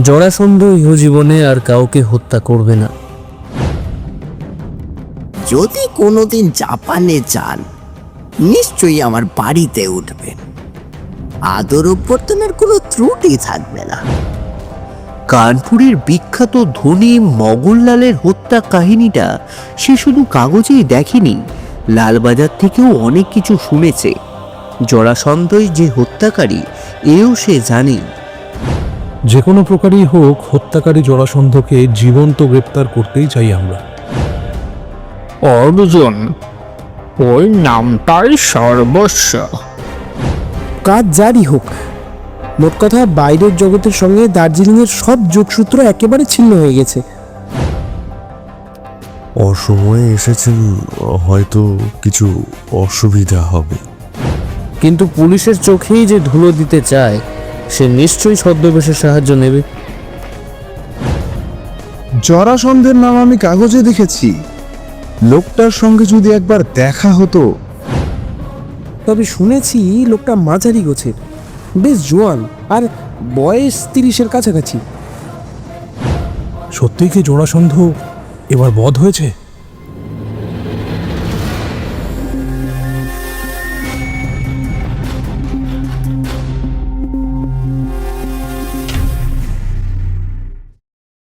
জরাসন্ধ ইহজীবনে আর কাউকে হত্যা করবে না। যদি কোনোদিন জাপানে যান নিশ্চয়ই আমার বাড়িতে উঠবেন। আদর অভ্যর্থনার কোনো ত্রুটি থাকবে না। কানপুরের বিখ্যাত ধনী মগনলালের হত্যা কাহিনীটা সে শুধু কাগজেই দেখেনি লালবাজার থেকেও অনেক কিছু শুনেছে। জরাসন্ধই যে হত্যাকারী এও সে জানে যে কোনো প্রকারই হোক হত্যাকারী জরাসন্ধকে জীবন্ত গ্রেপ্তার করতেই চাই আমরা। অর্জুন ওই নামটাই সর্বস্ব। কাজ জারি হোক। মোট কথা বাইরের জগতের সঙ্গে দার্জিলিংয়ের সব যোগসূত্র একেবারে ছিন্ন হয়ে গেছে। অসময়ে এসেছেন হয়তো কিছু অসুবিধা হবে। কিন্তু পুলিশের চোখেই যে ধুলো দিতে চায় সে নিশ্চয়ই ছদ্মবেশের সাহায্য নেবে। জরাসন্ধের নাম আমি কাগজে দেখেছি। লোকটার সঙ্গে যদি একবার দেখা হতো। তবে শুনেছি লোকটা মাঝারি গোছের বেশ জোয়ান আর বয়স তিরিশের কাছাকাছি। সত্যিই কি জোড়াসন্ধ এবার বধ হয়েছে?